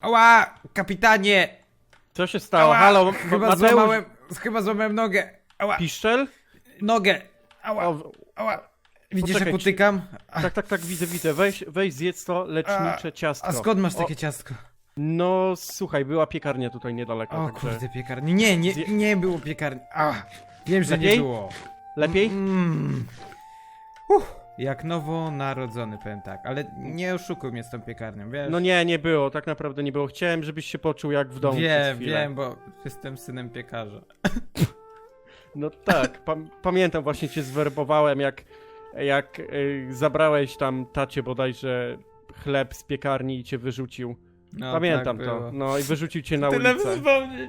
Ała, kapitanie! Co się stało? Ała, Halo, chyba Mateusz? złamałem, chyba złamałem nogę. Ała, Piszczel? nogę. Ała, O, ała. Widzisz Poczekaj, jak utykam? A, tak, tak, tak, widzę, widzę. Weź, weź zjedz to lecznicze ciastko. a skąd masz takie ciastko? No, słuchaj, była piekarnia tutaj niedaleko, O także... kurde, piekarni. Nie, nie, Zje- nie było piekarni. A, wiem, że nie Lepiej? było. Lepiej? Mm. Uff, jak nowonarodzony, powiem tak. Ale nie oszukuj mnie z tą piekarnią, wiesz? No nie, nie było, tak naprawdę nie było. Chciałem, żebyś się poczuł jak w domu Wiem, wiem, bo jestem synem piekarza. No tak, pam pamiętam, właśnie cię zwerbowałem, jak, jak y, zabrałeś tam tacie bodajże chleb z piekarni i cię wyrzucił. No, Pamiętam tak to. No i wyrzucił cię na Tyle ulicę. wspomnień.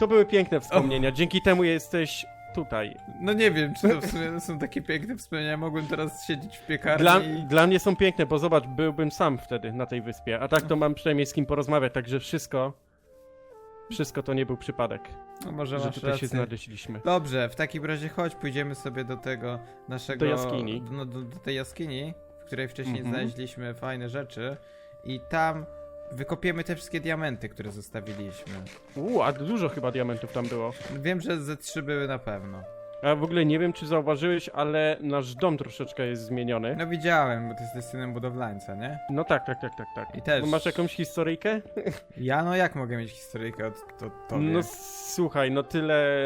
To były piękne wspomnienia. Dzięki temu jesteś tutaj. No nie wiem, czy to w sumie są takie piękne wspomnienia. Mogłem teraz siedzieć w piekarni Dla, i... dla mnie są piękne, bo zobacz, byłbym sam wtedy na tej wyspie. A tak to mam przynajmniej z kim porozmawiać, także wszystko. Wszystko to nie był przypadek, No może że masz tutaj się rację. znaleźliśmy. Dobrze, w takim razie chodź, pójdziemy sobie do tego naszego... Do jaskini. No, do, do tej jaskini, w której wcześniej Mhm. znaleźliśmy fajne rzeczy i tam wykopiemy te wszystkie diamenty, które zostawiliśmy. Uuu, a dużo chyba diamentów tam było. Wiem, że ze trzy były na pewno. A w ogóle nie wiem, czy zauważyłeś, ale nasz dom troszeczkę jest zmieniony. No widziałem, bo ty jesteś synem budowlańca, nie? No tak, tak, tak, tak, tak. I też- Masz jakąś historyjkę? Ja no jak mogę mieć historyjkę od to, tobie? No słuchaj, no tyle,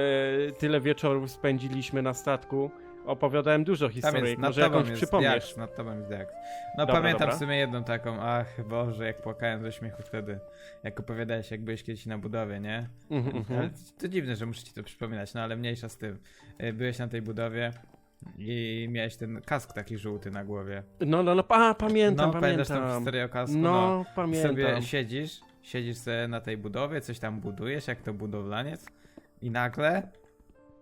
tyle wieczorów spędziliśmy na statku. Opowiadałem dużo Tam jest, może jakąś jest przypomniesz. diaks, nad tobą jest diaks. No Dobra, pamiętam dobra. w sumie jedną taką, ach Boże, jak płakałem ze śmiechu wtedy, jak opowiadałeś, jak byłeś kiedyś na budowie, nie? Ale to dziwne, że muszę ci to przypominać, no ale mniejsza z tym. Y, Byłeś na tej budowie i miałeś ten kask taki żółty na głowie. No, no, no, a, pamiętam, no, pamiętasz tą pamiętam. historię o kasku? No, I pamiętam. sobie siedzisz, siedzisz sobie na tej budowie, coś tam budujesz, jak to budowlaniec i nagle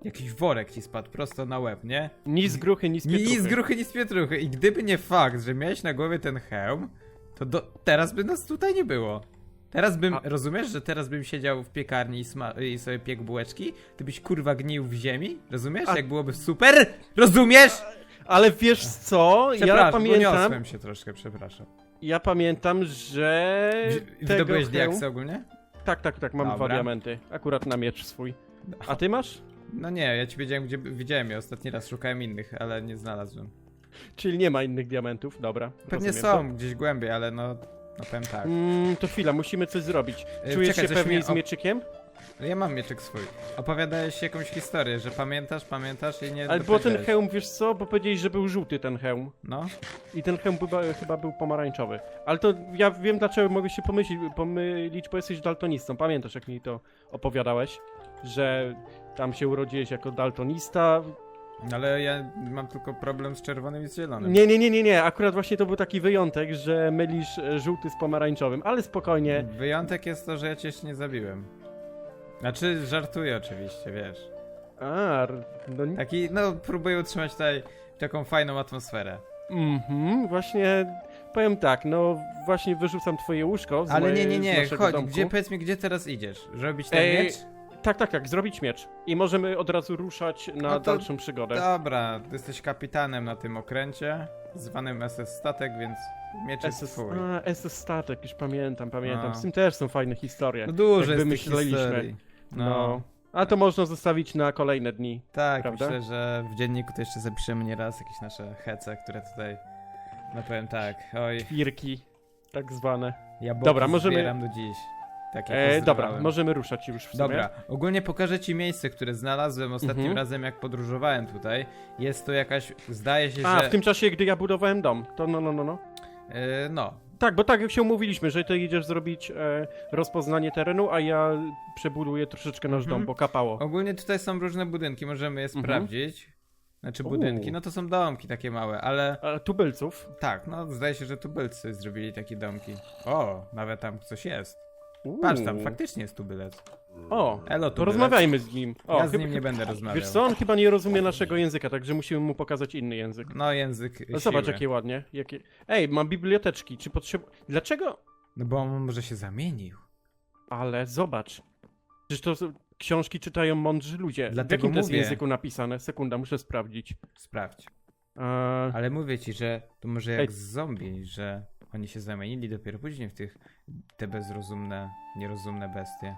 jakiś worek ci spadł prosto na łeb, nie? Ni z gruchy, ni z pietruchy. z gruchy, ni z pietruchy. I gdyby nie fakt, że miałeś na głowie ten hełm, to do, teraz by nas tutaj nie było. Teraz bym, A- rozumiesz, że teraz bym siedział w piekarni i, sma- i sobie piekł bułeczki? Ty byś kurwa gnił w ziemi? Rozumiesz? A- Jak byłoby super? Rozumiesz? Ale wiesz co, ja pamiętam, się troszkę, przepraszam. ja pamiętam, że W- Wydobyłeś hełm- diaksy ogólnie? Tak, tak, tak, mam dwa Dobra. diamenty. Akurat na miecz swój. A ty masz? No nie, ja ci wiedziałem, gdzie widziałem je ostatni raz, szukałem innych, ale nie znalazłem. Czyli nie ma innych diamentów, dobra. Pewnie są gdzieś głębiej, ale no, no powiem tak. To. Mm, to chwila, musimy coś zrobić. Y, Czujesz czekaj, się pewniej z mieczykiem? Ja mam mieczek swój. Opowiadałeś jakąś historię, że pamiętasz, pamiętasz i nie Ale było ten hełm, wiesz co, bo powiedzieli, że był żółty ten hełm. No, I ten hełm chyba, chyba był pomarańczowy. Ale to ja wiem dlaczego mogę się pomyśleć, pomylić, bo jesteś daltonistą. Pamiętasz jak mi to opowiadałeś? Że tam się urodziłeś jako daltonista. ale ja mam tylko problem z czerwonym i z zielonym. Nie, nie, nie, nie, nie. Akurat właśnie to był taki wyjątek, że mylisz e, żółty z pomarańczowym. Ale spokojnie. Wyjątek jest to, że ja cię jeszcze nie zabiłem. Znaczy, żartuję oczywiście, wiesz. A, no. Taki, no, próbuję utrzymać tutaj taką fajną atmosferę. Mhm, właśnie powiem tak, no właśnie wyrzucam twoje łóżko Ale nie, mojej- nie, nie, chodź, domku. gdzie, powiedz mi, gdzie teraz idziesz? Robić ten Ej, miecz? Tak, tak, tak, zrobić miecz. I możemy od razu ruszać na No to dalszą przygodę. Dobra, ty jesteś kapitanem na tym okręcie, zwanym SS Statek, więc miecz jest SS, twój. a, SS Statek, już pamiętam, pamiętam. No. Z tym też są fajne historie. No dużo jest historii. No. No. A to można zostawić na kolejne dni. Tak, Prawda? myślę, że w dzienniku to jeszcze zapiszemy nieraz jakieś nasze hece, które tutaj, no powiem tak, oj, Firki, tak zwane. ja Dobra, możemy- do dziś. Takie E, dobra, możemy ruszać już w sumie. Dobra, ogólnie pokażę ci miejsce, które znalazłem ostatnim Mhm. razem, jak podróżowałem tutaj. Jest to jakaś, zdaje się, A, że... w tym czasie, gdy ja budowałem dom. To no, no, no, no. E, no, Tak, bo tak jak się umówiliśmy, że ty idziesz zrobić e, rozpoznanie terenu, a ja przebuduję troszeczkę nasz Mhm. dom, bo kapało. ogólnie tutaj są różne budynki, możemy je Mhm. sprawdzić. Znaczy Uuu. budynki, no to są domki takie małe, ale E, tubylców. tak, no zdaje się, że tubylcy zrobili takie domki. O, nawet tam coś jest. Uuu. Patrz, tam faktycznie jest tubylec. O, Elo, to tubylec. rozmawiajmy z nim. O, ja z chyba- nim nie będę rozmawiał. Wiesz co, on chyba nie rozumie naszego języka, także musimy mu pokazać inny język. No język No, zobacz siły. jakie ładnie. Jakie... Ej, mam biblioteczki, czy potrzeb... Dlaczego? No bo on może się zamienił. Ale zobacz. Przecież to są- książki czytają mądrzy ludzie. Dlatego w jakim to jest mówię. języku napisane? Sekunda, muszę sprawdzić. Sprawdź. Eee, Ale mówię ci, że to może jak Ej. z zombie, że oni się zamienili dopiero później w tych te bezrozumne, nierozumne bestie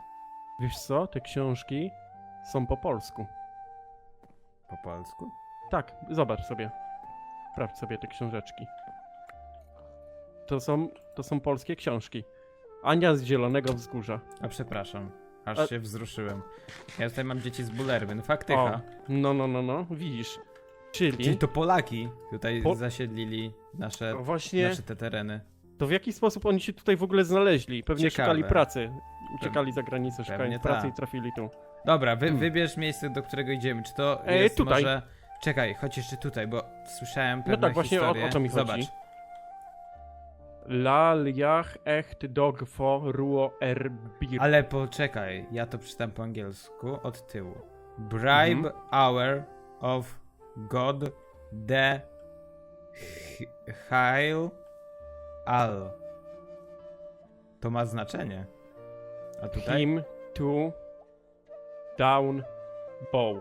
Wiesz co, te książki są po polsku. po polsku? Tak, zobacz sobie. Sprawdź sobie te książeczki. To są, to są polskie książki. Ania z Zielonego Wzgórza. A przepraszam, aż A- się wzruszyłem. Ja tutaj mam dzieci z Bullerby, no faktycha. O, no, no, no, no, widzisz. Czyli, Czyli to Polaki tutaj Po- zasiedlili nasze, no właśnie, nasze te tereny. To w jaki sposób oni się tutaj w ogóle znaleźli? Pewnie Ciekawe. szukali pracy. Uciekali za granicę, szukali Pewnie pracy tak. i trafili tu. Dobra, wy, Hmm. wybierz miejsce, do którego idziemy. Czy to E, jest tutaj. może... Czekaj, chodź jeszcze tutaj, bo słyszałem pewne tak, właśnie o- o to mi chodzi. Zobacz, Lal jach echt dog ruo erbir. ale poczekaj, ja to przeczytam po angielsku od tyłu. Bribe Mhm. hour of God the H- Hail Al. To ma znaczenie. A tutaj? Him to down bow.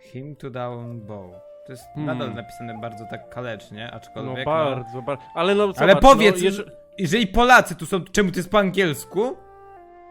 Him to down bow. To jest Hmm. nadal napisane bardzo tak kalecznie, No aczkolwiek. bardzo, bardzo. Ale no zobacz, Ale powiedz, no, jeże- jeżeli Polacy tu są, czemu to jest po angielsku?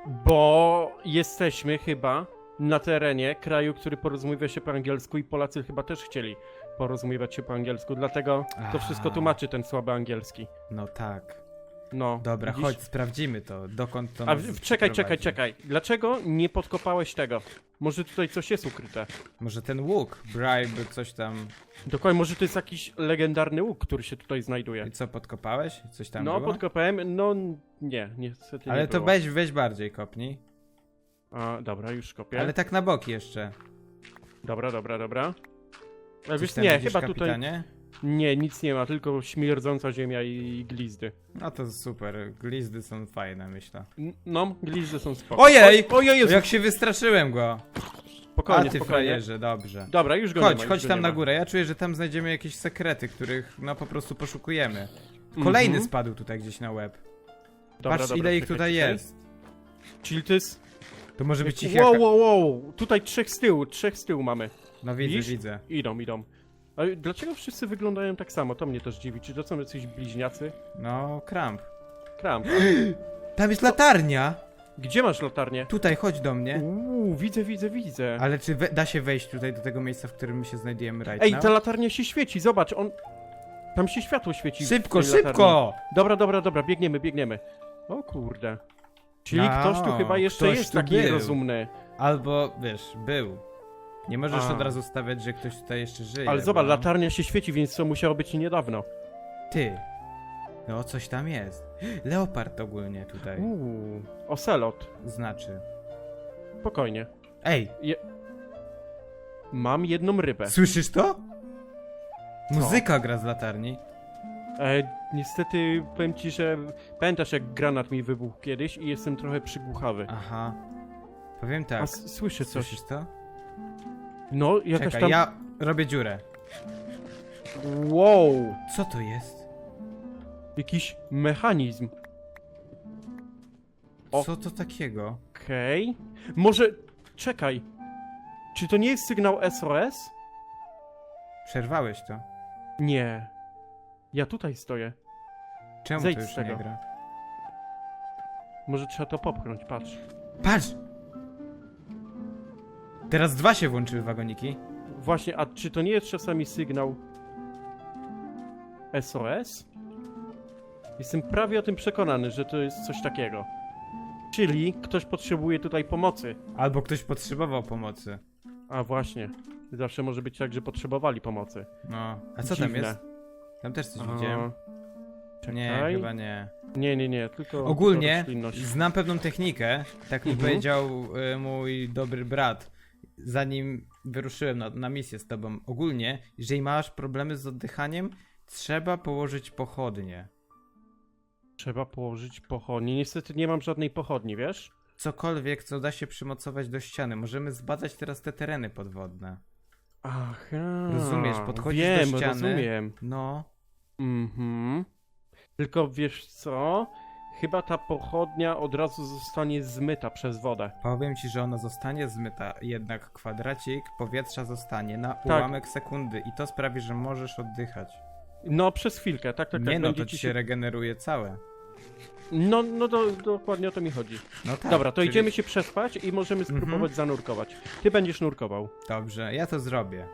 Bo jesteśmy chyba na terenie kraju, który porozumiewa się po angielsku i Polacy chyba też chcieli porozumiewać się po angielsku, dlatego to wszystko tłumaczy ten słaby angielski. No tak. No. Dobra, widzisz? chodź, sprawdzimy to. Dokąd to A nas w- czekaj, czekaj, prowadzi. czekaj. Dlaczego nie podkopałeś tego? Może tutaj coś jest ukryte. Może ten łuk, bribe, coś tam. Dokładnie, może to jest jakiś legendarny łuk, który się tutaj znajduje. I co, podkopałeś? Coś tam No, było? podkopałem, no nie, niestety Ale nie to było. weź, weź bardziej kopnij. A, dobra, już kopię. Ale tak na boki jeszcze. Dobra, dobra, dobra. Coś wiesz, tam nie, widzisz, chyba tutaj... kapitanie? Nie, nic nie ma, tylko śmierdząca ziemia i glizdy. No to super, glizdy są fajne, myślę. N- No, glizdy są spoko. Ojej! O, ojej. Jak się wystraszyłem go! Spokojnie, A ty spokojnie. frajerze, dobrze. Dobra, już go nie Chodź, ma, już chodź go tam nie na ma. górę. Ja czuję, że tam znajdziemy jakieś sekrety, których no po prostu poszukujemy. Kolejny Mhm. spadł tutaj gdzieś na łeb. Dobra, Patrz dobra, ile ich czekaj, tutaj czekaj. jest. Czyli to może być ich Wow, jaka... wow, wow, tutaj trzech z tyłu, trzech z tyłu mamy. No widzę, Widzisz? widzę. Idą, idą. Ale dlaczego wszyscy wyglądają tak samo? To mnie też dziwi. Czy to są jacyś bliźniacy? No, kramp. Kram. Tam jest latarnia! Gdzie masz latarnię? Tutaj, chodź do mnie. Uuu, widzę, widzę, widzę. Ale czy we, da się wejść tutaj do tego miejsca, w którym my się znajdujemy right Ej, now? ta latarnia się świeci, zobacz, on... Tam się światło świeci. w Szybko, tej latarni. szybko! Dobra, dobra, dobra, biegniemy, biegniemy. O kurde. Czyli No, ktoś tu chyba jeszcze ktoś jest tu taki był. rozumny. Albo, wiesz, był. Nie możesz A. od razu stawiać, że ktoś tutaj jeszcze żyje. Ale zobacz, bo... latarnia się świeci, więc to musiało być niedawno. Ty. No, coś tam jest. Leopard ogólnie tutaj Uuu, ocelot. znaczy. Spokojnie. Ej, Mam jedną rybę. słyszysz to? Muzyka gra z latarni. E, niestety powiem ci, że pamiętasz jak granat mi wybuchł kiedyś i jestem trochę przygłuchawy. Aha. Powiem tak. S- słyszę coś. Słyszysz to? No, jakaś Czekaj, tam... ja robię dziurę. Wow! Co to jest? Jakiś mechanizm. O. Co to takiego? Okej. Może... Czekaj. Czy to nie jest sygnał SOS? Przerwałeś to. Nie. Ja tutaj stoję. Czemu Zejdź to z już tego. nie gra? Może trzeba to popchnąć, patrz. Patrz! Teraz dwa się włączyły wagoniki. Właśnie, a czy to nie jest czasami sygnał SOS? Jestem prawie o tym przekonany, że to jest coś takiego. Czyli ktoś potrzebuje tutaj pomocy. Albo ktoś potrzebował pomocy. A właśnie. Zawsze może być tak, że potrzebowali pomocy. No. A co tam Dziwne. jest? Tam też coś A, widziałem. Nie, czekaj. chyba nie. Nie, nie, nie, tylko. Ogólnie roślinność. znam pewną technikę, tak mi Mhm. powiedział y, mój dobry brat, zanim wyruszyłem na, na misję z tobą. Ogólnie, jeżeli masz problemy z oddychaniem, trzeba położyć pochodnie. Trzeba położyć pochodnie. Niestety nie mam żadnej pochodni, wiesz? Cokolwiek, co da się przymocować do ściany. Możemy zbadać teraz te tereny podwodne. Aha. Rozumiesz, podchodzisz do wiem, ściany. rozumiem. No, Mhm. Tylko wiesz co? Chyba ta pochodnia od razu zostanie zmyta przez wodę. powiem ci, że ona zostanie zmyta, jednak kwadracik powietrza zostanie na Tak. ułamek sekundy i to sprawi, że możesz oddychać. No, przez chwilkę, tak, tak, tak. Nie no, będzie to ci się regeneruje całe. No, no do, dokładnie o to mi chodzi. No tak. Dobra, to czyli- idziemy się przespać i możemy spróbować Mhm. zanurkować. Ty będziesz nurkował. Dobrze, ja to zrobię.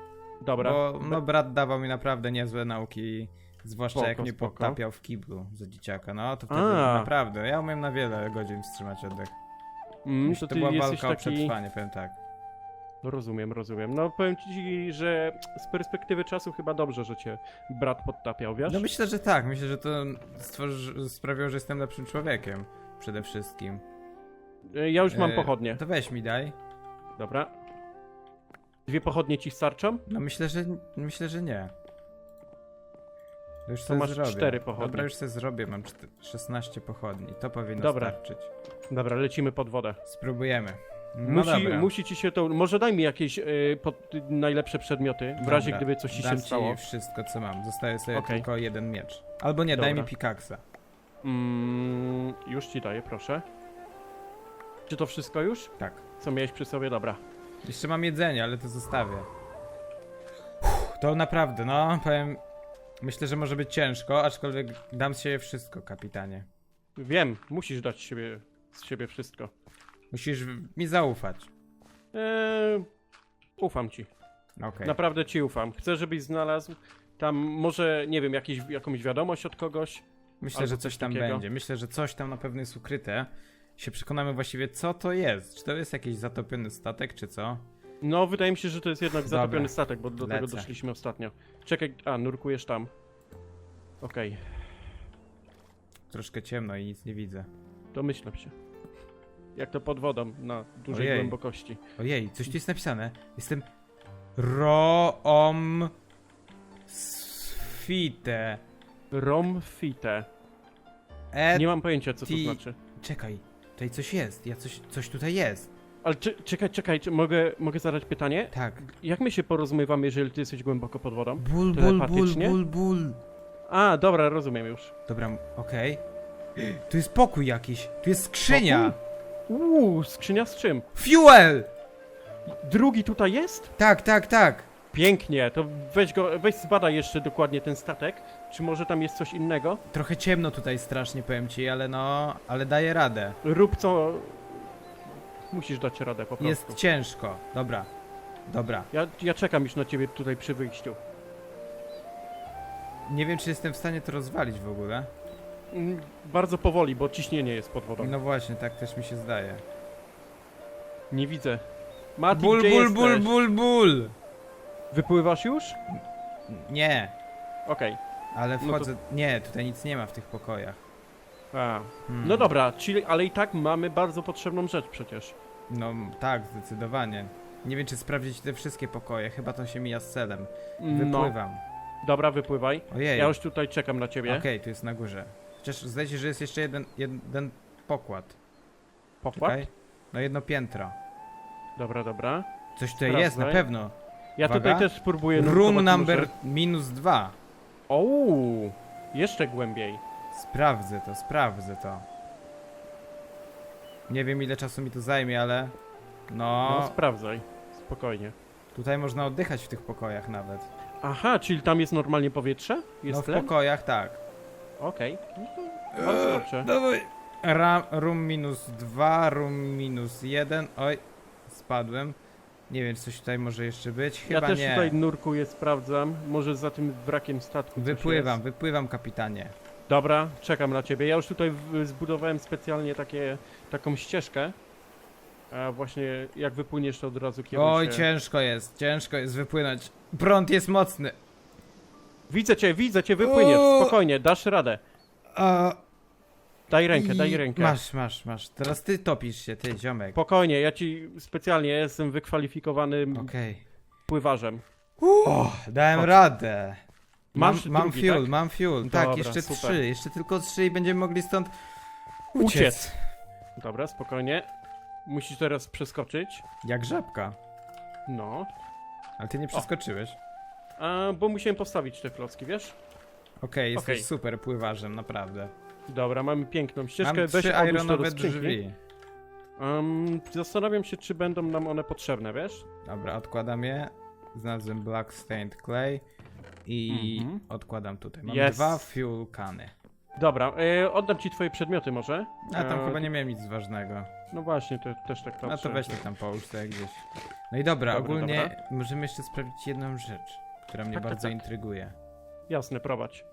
Dobra. Bo no, brat dawał mi naprawdę niezłe nauki, zwłaszcza Spoko, jak mnie spoko. podtapiał w kiblu za dzieciaka. No to wtedy A. naprawdę, ja umiem na wiele godzin wstrzymać oddech. Mm, Myślę, to to była walka o taki... przetrwanie, powiem tak. Rozumiem, rozumiem. No powiem ci, że z perspektywy czasu chyba dobrze, że cię brat podtapiał, wiesz? No myślę, że tak. Myślę, że to stworzy, sprawiło, że jestem lepszym człowiekiem. Przede wszystkim. E, Ja już mam E, pochodnie. To weź mi daj. Dobra. Dwie pochodnie ci starczą? No myślę, że myślę, że nie. Już To masz zrobię. cztery pochodnie. Dobra, już sobie zrobię. Mam czte- 16 pochodni. To powinno Dobra. starczyć. Dobra, lecimy pod wodę. Spróbujemy. No musi, dobra. musi ci się to. Może daj mi jakieś e, pod, najlepsze przedmioty, w razie Dobra, gdyby coś ci Dam się stało. ci wszystko, co mam. Zostaje sobie Okej. tylko jeden miecz. Albo nie, daj Dobra. mi pikaksa. Mm, już ci daję, proszę. Czy to wszystko już? Tak. Co miałeś przy sobie? Dobra. Jeszcze mam jedzenie, ale to zostawię. Uff, To naprawdę, no, powiem... Myślę, że może być ciężko, aczkolwiek dam z siebie wszystko, kapitanie. Wiem, musisz dać z siebie, z siebie wszystko. Musisz w- mi zaufać. Eee, ufam ci. Okej. Naprawdę ci ufam. Chcę, żebyś znalazł tam może, nie wiem, jakieś, jakąś wiadomość od kogoś. Myślę, albo że coś coś tam takiego. będzie. Myślę, że coś tam na pewno jest ukryte. Się przekonamy właściwie, co to jest. Czy to jest jakiś zatopiony statek, czy co? No, wydaje mi się, że to jest jednak Dobra. zatopiony statek, bo do tego Lecę. doszliśmy ostatnio. Czekaj, a, nurkujesz tam. Okej, Troszkę ciemno i nic nie widzę. domyślam się. Jak to pod wodą, na dużej Ojej. głębokości. Ojej, coś tu jest napisane. Jestem Room Sfite. Romfite. Et... Nie mam pojęcia, co to ti- znaczy. Czekaj, tutaj coś jest. Ja coś, coś tutaj jest. Ale czy, czekaj, czekaj, czy mogę, mogę zadać pytanie? Tak. Jak my się porozumiewamy, jeżeli ty jesteś głęboko pod wodą? Ból, ból, ból, Telepatycznie? ból, ból. A, dobra, rozumiem już. Dobra, okej. Tu jest pokój jakiś. Tu jest skrzynia. Uuu, skrzynia z czym? Fuel! Drugi tutaj jest? Tak, tak, tak. Pięknie, to weź go, weź zbadaj jeszcze dokładnie ten statek. Czy może tam jest coś innego? Trochę ciemno tutaj strasznie, powiem ci, ale no, ale daję radę. Rób co... Musisz dać radę po prostu. Jest ciężko. Dobra. Dobra. Ja, ja czekam już na ciebie tutaj przy wyjściu. Nie wiem, czy jestem w stanie to rozwalić w ogóle. Mm, Bardzo powoli, bo ciśnienie jest pod wodą. No właśnie, tak też mi się zdaje. Nie widzę. Mati, Ból, gdzie ból, jesteś? ból, ból, ból! Wypływasz już? Nie, Okej. ale to- wchodzę... Nie, tutaj nic nie ma w tych pokojach. A. Hmm. No dobra, czyli, ale i tak mamy bardzo potrzebną rzecz przecież. No tak, zdecydowanie. Nie wiem, czy sprawdzić te wszystkie pokoje. Chyba to się mija z celem. No, Wypływam. dobra, wypływaj. Ojej. Ja już tutaj czekam na ciebie. Okej, tu jest na górze. Chociaż zdaje się, że jest jeszcze jeden, jeden pokład. Pokład? Czekaj. No jedno piętro. Dobra, dobra. Coś tutaj Sprawdzaj. jest, na pewno. Ja Uwaga. tutaj też spróbuję... Room nurkować number może- minus dwa. Ouu, jeszcze głębiej. Sprawdzę to, sprawdzę to. Nie wiem ile czasu mi to zajmie, ale... No, No, sprawdzaj. Spokojnie. tutaj można oddychać w tych pokojach nawet. Aha, czyli tam jest normalnie powietrze? Jest no w tlen? pokojach tak. Okej. No to bardzo dobrze. Dawaj. Ra, room minus 2, room minus 1. Oj, spadłem. Nie wiem, czy coś tutaj może jeszcze być. Ja Chyba też nie. tutaj nurkuję, sprawdzam. Może za tym wrakiem statku coś Wypływam, jest. wypływam, kapitanie. Dobra, czekam na ciebie. Ja już tutaj w- zbudowałem specjalnie takie, taką ścieżkę. A właśnie jak wypłyniesz, to od razu kieruj Oj, się... ciężko jest, ciężko jest wypłynąć. Prąd jest mocny. Widzę cię, widzę cię, wypłyniesz. Spokojnie, dasz radę. A, Daj rękę, daj i- rękę. Masz, masz, masz. Teraz ty topisz się, ty, ziomek. Spokojnie, ja ci specjalnie jestem wykwalifikowanym Okej. pływarzem. O, dałem radę. Mam, Masz mam drugi, fuel, tak? mam fuel. tak, Dobra, jeszcze super. trzy, jeszcze tylko trzy i będziemy mogli stąd uciec. Uciec. Dobra, spokojnie. Musisz teraz przeskoczyć. Jak żabka. No. Ale ty nie przeskoczyłeś. A, bo musiałem postawić te klocki, wiesz? Okej, jesteś Okej. super pływarzem, naprawdę. Dobra, mamy piękną ścieżkę. Mam Weź trzy odłóż to do ironowe skrzynki. drzwi. Zastanawiam się, czy będą nam one potrzebne, wiesz? Dobra, odkładam je. Znalazłem black stained clay i Mhm. odkładam tutaj. Mam Jest. dwa fuel. Dobra, e, oddam ci twoje przedmioty może. A tam E, chyba nie miałem nic ważnego. No właśnie, to też tak No patrzę. to weź to tam połóż sobie gdzieś. No i dobra, Dobra, ogólnie dobra. możemy jeszcze sprawdzić jedną rzecz, która mnie Tak, tak, bardzo tak. intryguje. Jasne, prowadź.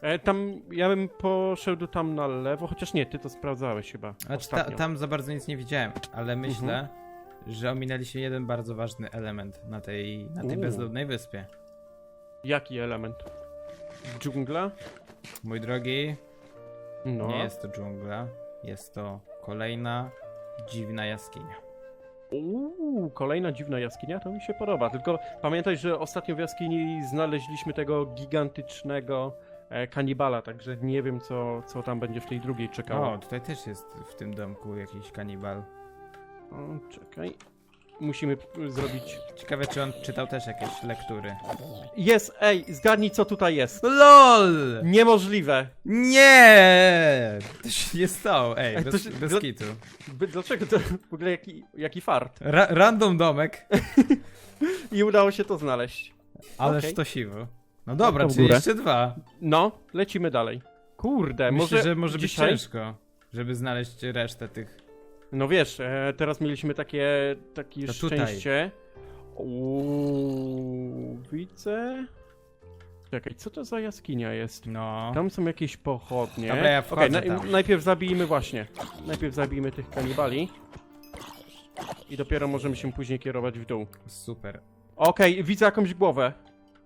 E, tam, ja bym poszedł tam na lewo, chociaż nie, ty to sprawdzałeś chyba Znaczy, ta, ostatnio. tam za bardzo nic nie widziałem, ale myślę, Mhm. że ominęliśmy jeden bardzo ważny element na tej, na tej Uuu. bezludnej wyspie. Jaki element? Dżungla? Mój drogi, No. nie jest to dżungla, jest to kolejna dziwna jaskinia. Uuu, kolejna dziwna jaskinia, to mi się podoba. Tylko pamiętaj, że ostatnio w jaskini znaleźliśmy tego gigantycznego e, kanibala, także nie wiem, co, co tam będzie w tej drugiej czekało. O, tutaj też jest w tym domku jakiś kanibal. O, czekaj. Musimy zrobić. Ciekawe, czy on czytał też jakieś lektury. Jest, ej, zgadnij, co tutaj jest. LOL! Niemożliwe. Nie! To się nie stało, ej, Ej, to bez, się- bez to- kitu. By- Dlaczego to w ogóle jaki, jaki fart? Ra random domek, I udało się to znaleźć. ależ Okej. to siwo. No dobra, w czyli górę. jeszcze dwa. No, lecimy dalej. Kurde, Myślę, może że może być dzisiaj... ciężko, żeby znaleźć resztę tych. No wiesz, e, teraz mieliśmy takie, takie tutaj. szczęście. Uuu, widzę. Czekaj, co to za jaskinia jest? No. Tam są jakieś pochodnie. Dobra, ja wchodzę Okej, tam. najpierw zabijmy właśnie. Najpierw zabijmy tych kanibali. I dopiero możemy się później kierować w dół. Super. Okej, widzę jakąś głowę.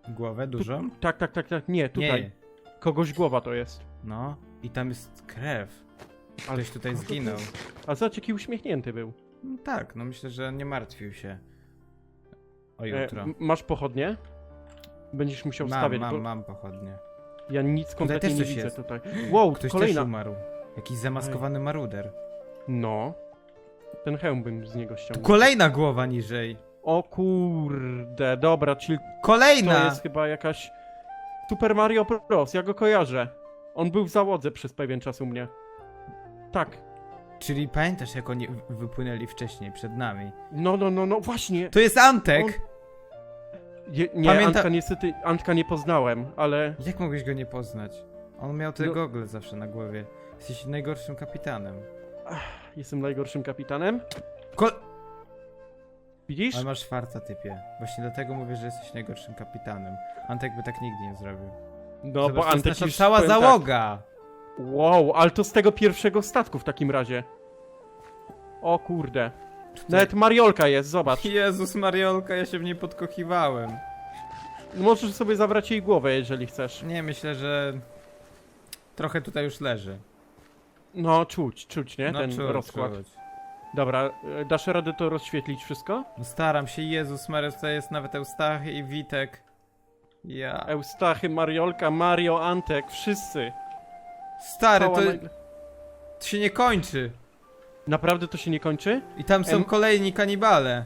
Głowę dużą? Tak, tak, tak, tak. Nie, tutaj. Nie. Kogoś głowa to jest. No. I tam jest krew. Ale Ktoś tutaj to zginął. A zobacz, jaki uśmiechnięty był. No tak, no myślę, że nie martwił się. O E, jutro. m- masz pochodnie? Będziesz musiał Mam, stawiać, mam, bo mam pochodnie. ja nic kompletnie też nie coś widzę jest. tutaj. Wow, Ktoś kolejna. też umarł. Jakiś zamaskowany maruder. No. Ten hełm bym z niego ściągnął. Kolejna głowa niżej. O kurde, dobra, czyli to Kolejna! jest chyba jakaś Super Mario Bros. Ja go kojarzę. On był w załodze przez pewien czas u mnie. Tak. Czyli pamiętasz, jak oni w- wypłynęli wcześniej, przed nami? No, no, no, no, właśnie. To jest Antek! Je, nie, Pamięta- Antka niestety, Antka nie poznałem, ale... Jak mogłeś go nie poznać? On miał te No- gogle zawsze na głowie. Jesteś najgorszym kapitanem. Jestem najgorszym kapitanem. Ko Widzisz? Ale masz farta, typie. Właśnie dlatego mówię, że jesteś najgorszym kapitanem. Antek by tak nigdy nie zrobił. No, Zobacz, bo to jest Antek nasza już cała powiem tak, załoga! Wow, ale to z tego pierwszego statku w takim razie. O kurde. Nawet Mariolka jest, zobacz. Jezus Mariolka, ja się w niej podkochiwałem. Możesz sobie zabrać jej głowę, jeżeli chcesz. Nie, myślę, że... Trochę tutaj już leży. No, czuć, czuć, nie? no, Ten czuć, rozkład. czuć. Dobra, e, dasz radę to rozświetlić wszystko? No staram się, Jezus Maria, tutaj jest nawet Eustachy i Witek. Ja... Eustachy, Mariolka, Mario, Antek, wszyscy. Stary, to, to się nie kończy. Naprawdę to się nie kończy? I tam są Em- kolejni kanibale.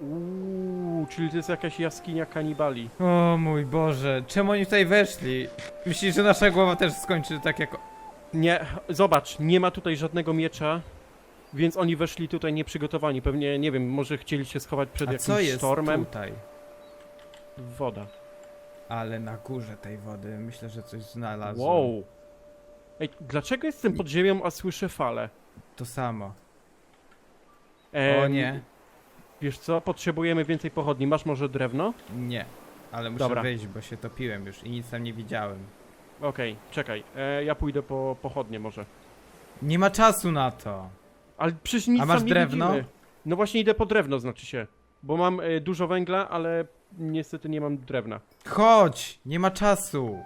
Uuu, czyli to jest jakaś jaskinia kanibali. O mój Boże, czemu oni tutaj weszli? Myślisz, że nasza głowa też skończy tak jak... Nie, zobacz, nie ma tutaj żadnego miecza, więc oni weszli tutaj nieprzygotowani. Pewnie, nie wiem, może chcieli się schować przed A jakimś co jest stormem. tutaj? Woda. Ale na górze tej wody myślę, że coś znalazłem. Wow. Ej, dlaczego jestem pod ziemią, a słyszę fale? To samo. O Em, nie, Wiesz co, potrzebujemy więcej pochodni. Masz może drewno? nie. Ale muszę Dobra. wyjść, bo się topiłem już i nic tam nie widziałem. Okej, czekaj. E, ja pójdę po pochodnie może. Nie ma czasu na to. Ale przecież nic A masz tam nie drewno? widzimy. No właśnie idę po drewno, znaczy się. Bo mam e, dużo węgla, ale niestety nie mam drewna. Chodź, nie ma czasu.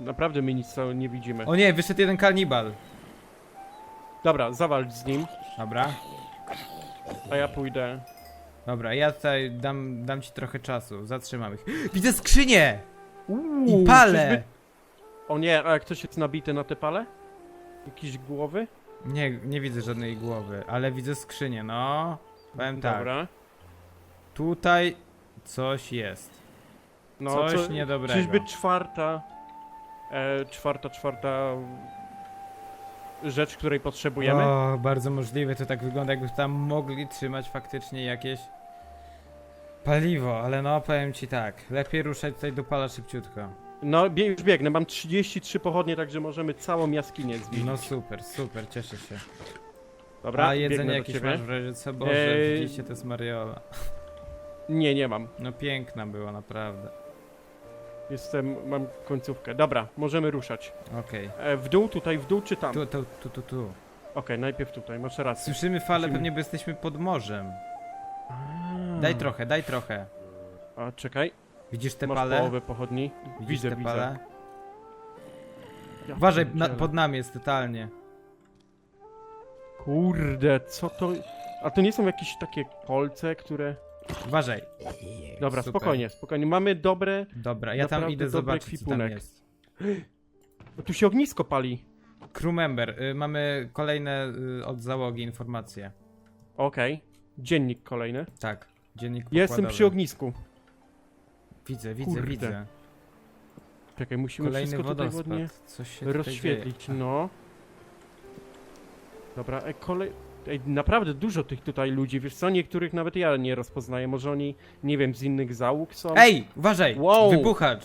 Naprawdę my nic nie widzimy. O nie, wyszedł jeden kanibal. Dobra, zawalcz z nim, Dobra, a ja pójdę. dobra, ja tutaj dam, dam ci trochę czasu, zatrzymam ich. Widzę skrzynię! Uuu, I palę! czyżby- O nie, a jak ktoś jest nabity na te pale? Jakieś głowy? Nie, nie widzę żadnej głowy, ale widzę skrzynię, no. Powiem tak, Dobra. tutaj coś jest. No, Coś niedobrego. Czyżby czwarta, e, czwarta, czwarta rzecz, której potrzebujemy? O, bardzo możliwe, to tak wygląda jakby tam mogli trzymać faktycznie jakieś paliwo, ale no powiem ci tak, lepiej ruszać tutaj do pala szybciutko. No, bie, już biegnę, mam 33 pochodnie, także możemy całą jaskinię zwiedzić. No super, super, cieszę się. Dobra, A jedzenie jakieś masz w razie co? Boże, Eee, widzieliście to jest Mariola. Nie, nie mam. No piękna była, naprawdę. Jestem, mam końcówkę. Dobra, możemy ruszać. Okej. E, w dół, tutaj w dół czy tam? Tu, tu, tu, tu, tu. Okej, najpierw tutaj, masz rację. Słyszymy falę, Musimy- pewnie bo jesteśmy pod morzem. Daj trochę, daj trochę. A, czekaj, Widzisz te masz pale? połowę pochodni. Widzisz widzę, te widzę. pale? Ja Uważaj, na, pierdzielę. pod nami jest totalnie. Kurde, co to... A to nie są jakieś takie kolce, które... Uważaj. Dobra, Super. spokojnie, spokojnie. Mamy dobre... Dobra, ja tam Naprawdę idę dobry zobaczyć, co tam kwipunek. jest. O, tu się ognisko pali. Crew member, y, mamy kolejne y, od załogi informacje. Okej. Dziennik kolejny. Tak, dziennik Ja Jestem pokładowy. przy ognisku. Widzę, widzę, Kurde. widzę. Czekaj, musimy Kolejny wszystko tutaj wodospad. ładnie Coś się tutaj rozświetlić, dzieje. no. Dobra, e, kolej... Ej, naprawdę dużo tych tutaj ludzi, wiesz co, niektórych nawet ja nie rozpoznaję, może oni, nie wiem, z innych załóg są? Ej, uważaj! Wow. Wybuchacz!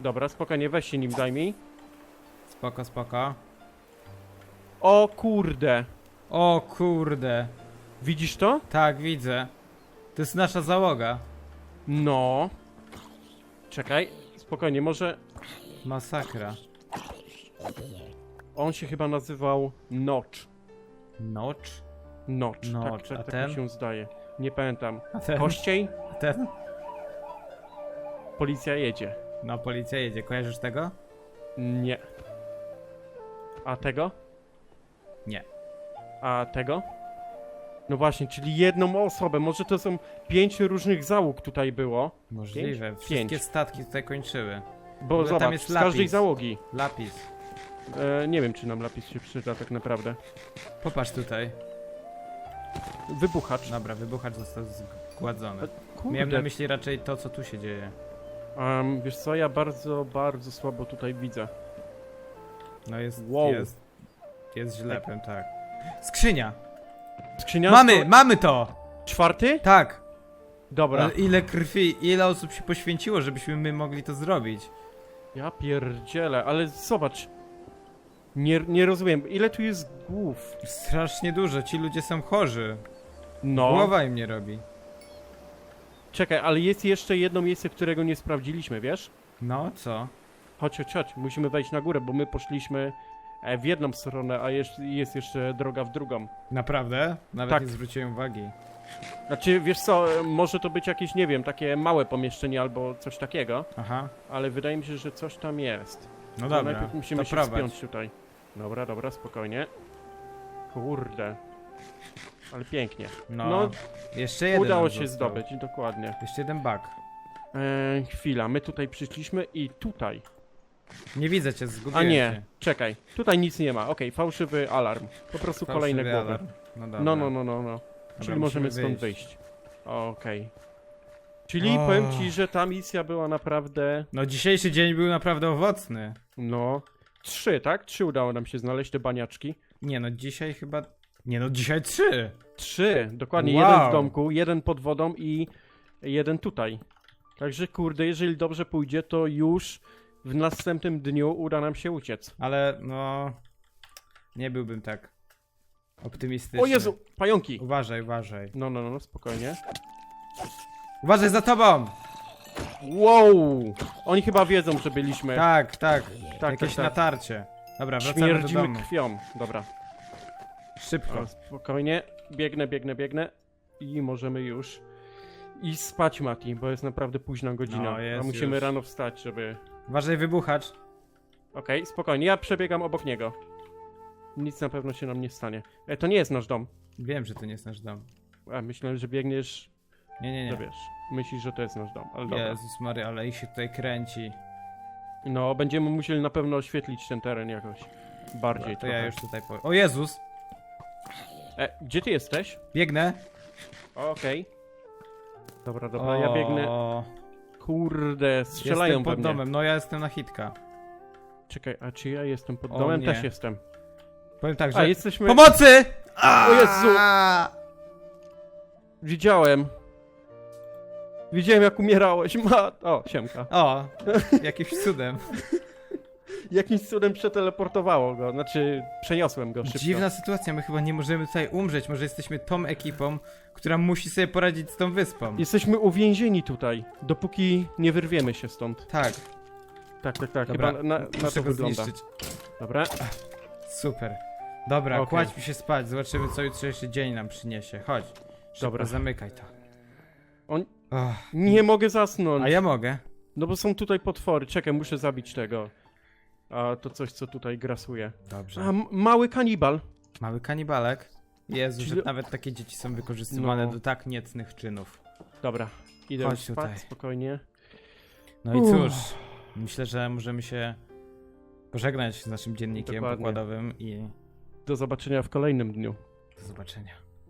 Dobra, spokojnie, weź się nim daj mi. Spoko, spoko. O kurde, O kurde. widzisz to? Tak, widzę. To jest nasza załoga. No. Czekaj, spokojnie, może Masakra. On się chyba nazywał Notch. Nocz? Notch, Notch, tak, a tak, tak ten? mi się zdaje. Nie pamiętam. A ten? Kościej? A ten? Policja jedzie. No, policja jedzie. Kojarzysz tego? Nie. A tego? Nie. A tego? No właśnie, czyli jedną osobę. Może to są pięć różnych załóg tutaj było. Możliwe. Pięć? Wszystkie Pięć. statki tutaj kończyły. Bo ogóle tam zobacz, jest z każdej lapis. załogi. Lapis. E, nie wiem, czy nam lapis się przyda tak naprawdę. Popatrz tutaj. Wybuchacz. Dobra, wybuchacz został zgładzony. Kurde. Miałem na myśli raczej to, co tu się dzieje. Em, wiesz co, ja bardzo, bardzo słabo tutaj widzę. No jest, Wow. jest, jest źle, powiem tak. Skrzynia! Skrzynia Mamy, mamy to! Czwarty? Tak! Dobra. Ale ile krwi, ile osób się poświęciło, żebyśmy my mogli to zrobić? Ja pierdzielę, ale zobacz. Nie, nie rozumiem, ile tu jest głów? Strasznie dużo, ci ludzie są chorzy. No. Głowa im nie robi. Czekaj, ale jest jeszcze jedno miejsce, którego nie sprawdziliśmy, wiesz? No, co? Chodź, chodź, chodź. Musimy wejść na górę, bo my poszliśmy e, w jedną stronę, a jest, jest jeszcze droga w drugą. Naprawdę? Nawet Tak. nie zwróciłem uwagi. Znaczy, wiesz co, e, może to być jakieś, nie wiem, takie małe pomieszczenie albo coś takiego, Aha, ale wydaje mi się, że coś tam jest. no To dobra, najpierw musimy to się prowadź. wspiąć tutaj. Dobra, dobra, spokojnie. Kurde. Ale pięknie. No, No, jeszcze jeden Udało nam się został. zdobyć, dokładnie. Jeszcze jeden bug. E, chwila, my tutaj przyszliśmy i tutaj. Nie widzę cię, A zgubiłem nie, cię. czekaj. Tutaj nic nie ma. Okej, fałszywy alarm. Po prostu Fałszywy kolejne głowy. alarm. No dobra. No, no, no, no, no. Czyli musimy możemy stąd wyjść. Okej. Czyli O. powiem ci, że ta misja była naprawdę. No dzisiejszy dzień był naprawdę owocny. No. Trzy, tak? Trzy udało nam się znaleźć te baniaczki. Nie no, dzisiaj chyba... Nie no, dzisiaj trzy! Trzy, dokładnie. Wow. Jeden w domku, jeden pod wodą i jeden tutaj. Także kurde, jeżeli dobrze pójdzie, to już w następnym dniu uda nam się uciec. Ale no... Nie byłbym tak optymistyczny. O Jezu, pająki! Uważaj, uważaj. No, no, no, spokojnie. Uważaj za tobą! Wow! Oni chyba wiedzą, że byliśmy. Tak, tak. tak, Jakieś tak. natarcie. Dobra, wracamy do Śmierdzimy domu. krwią. Dobra. Szybko. O, spokojnie. Biegnę, biegnę, biegnę. I możemy już i spać, Mati, bo jest naprawdę późna godzina. No, jest a musimy już. rano wstać, żeby... Uważaj, wybuchacz. Okej, spokojnie, ja przebiegam obok niego. Nic na pewno się nam nie stanie. E, to nie jest nasz dom. Wiem, że to nie jest nasz dom. A, myślałem, że biegniesz, Nie, nie, nie. wiesz, myślisz, że to jest nasz dom, ale dobra. Jezus Mary, ale ich się tutaj kręci. No, będziemy musieli na pewno oświetlić ten teren jakoś. Bardziej To trochę. ja już tutaj po... O Jezus! E, gdzie ty jesteś? Biegnę. Okej. Dobra, dobra, ja biegnę. O, Kurde, strzelają Jestem we pod mnie. domem, no ja jestem na hitka. Czekaj, a czy ja jestem pod O domem? nie. Też jestem. Powiem tak, że... A, jesteśmy... Pomocy! O Jezu! Widziałem. Widziałem jak umierałeś, ma... O, siemka. O, jakimś cudem. Jakimś cudem przeteleportowało go, znaczy przeniosłem go szybko. Dziwna sytuacja, my chyba nie możemy tutaj umrzeć. Może jesteśmy tą ekipą, która musi sobie poradzić z tą wyspą. Jesteśmy uwięzieni tutaj, dopóki nie wyrwiemy się stąd. Tak, Tak, tak, tak, dobra. chyba na, na muszę to go wygląda. zniszczyć. Dobra, Super. Dobra, Okej. kładźmy się spać, zobaczymy co jutrzejszy dzień nam przyniesie. Chodź. Szybko, Dobra. zamykaj to. On- Och, nie mogę zasnąć. a ja mogę. No bo są tutaj potwory, czekaj, muszę zabić tego. A to coś, co tutaj grasuje. Dobrze. A, mały kanibal. Mały kanibalek. Jezu, Czyli- że nawet takie dzieci są wykorzystywane No. do tak niecnych czynów. Dobra, idę Chodź spać, tutaj. spokojnie. No i Uff. cóż, myślę, że możemy się pożegnać z naszym dziennikiem Dokładnie. pokładowym i Do zobaczenia w kolejnym dniu. do zobaczenia.